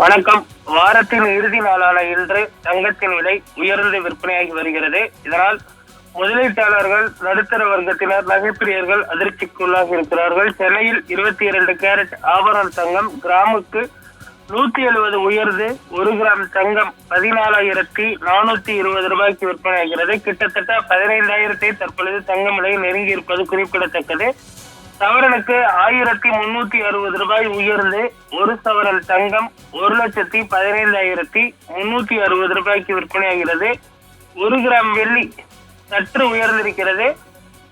வணக்கம். வாரத்தின் இறுதி நாளான இன்று தங்கத்தின் விலை உயர்ந்து விற்பனையாகி வருகிறது. இதனால் முதலீட்டாளர்கள் நடுத்தர வர்க்கத்தினர் நகைப்பிரியர்கள் அதிர்ச்சிக்குள்ளாக இருக்கிறார்கள். சென்னையில் இருபத்தி இரண்டு கேரட் ஆபரண தங்கம் கிராமுக்கு நூத்தி எழுபது உயர்ந்து ஒரு கிராம் தங்கம் பதினாலாயிரத்தி நானூத்தி இருபது ரூபாய்க்கு விற்பனையாகிறது. கிட்டத்தட்ட பதினைந்தாயிரத்தை தற்பொழுது தங்கம் விலை நெருங்கி இருப்பது குறிப்பிடத்தக்கது. சவரனுக்கு ஆயிரத்தி முன்னூத்தி அறுபது ரூபாய் உயர்ந்து ஒரு சவரன் தங்கம் ஒரு லட்சத்தி பதினைந்தாயிரத்தி முன்னூத்தி அறுபது ரூபாய்க்கு விற்பனையாகிறது. ஒரு கிராம் வெள்ளி சற்று உயர்ந்திருக்கிறது.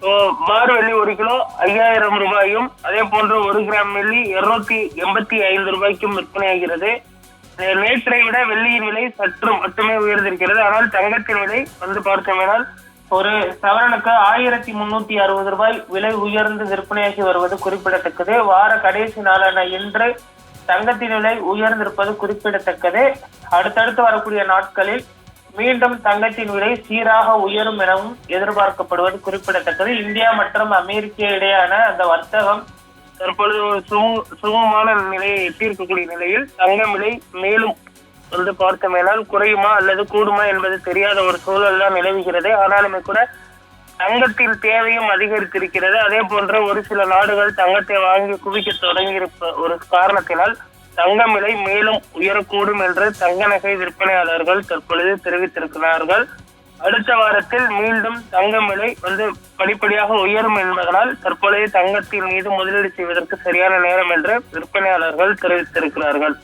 ஓ, வெள்ளி ஒரு கிலோ ஐயாயிரம் ரூபாயும் அதே போன்று ஒரு கிராம் வெள்ளி இருநூத்தி எண்பத்தி ஐந்து ரூபாய்க்கும் விற்பனையாகிறது. நேற்றை விட வெள்ளியின் விலை சற்று மட்டுமே உயர்ந்திருக்கிறது. ஆனால் தங்கத்தின் விலை வந்து பார்த்தோமேனால் ஒரு சவரனுக்கு ஆயிரத்தி முன்னூத்தி அறுபது ரூபாய் விலை உயர்ந்து விற்பனையாகி வருவது குறிப்பிடத்தக்கது. வார கடைசி நாளான இன்று தங்கத்தின் விலை உயர்ந்திருப்பது குறிப்பிடத்தக்கது. அடுத்தடுத்து வரக்கூடிய நாட்களில் மீண்டும் தங்கத்தின் விலை சீராக உயரும் எனவும் எதிர்பார்க்கப்படுவது குறிப்பிடத்தக்கது. இந்தியா மற்றும் அமெரிக்க இடையான அந்த வர்த்தகம் தற்பொழுது ஒரு சுமமான நிலையை எட்டியிருக்கக்கூடிய நிலையில் தங்கம் விலை மேலும் வந்து பார்த்தமையினால் குறையுமா அல்லது கூடுமா என்பது தெரியாத ஒரு சூழல் தான் நிலவுகிறது. ஆனாலுமே கூட தங்கத்தின் தேவையும் அதிகரித்திருக்கிறது. அதே போன்ற ஒரு சில நாடுகள் தங்கத்தை வாங்கி குவிக்க தொடங்கியிருப்ப ஒரு காரணத்தினால் தங்கம் விலை மேலும் உயரக்கூடும் என்று தங்க நகை விற்பனையாளர்கள் தற்பொழுது தெரிவித்திருக்கிறார்கள். அடுத்த வாரத்தில் மீண்டும் தங்கம் விலை வந்து படிப்படியாக உயரும் என்பதனால் தற்பொழுது தங்கத்தின் மீது முதலீடு செய்வதற்கு சரியான நேரம் என்று விற்பனையாளர்கள் தெரிவித்திருக்கிறார்கள்.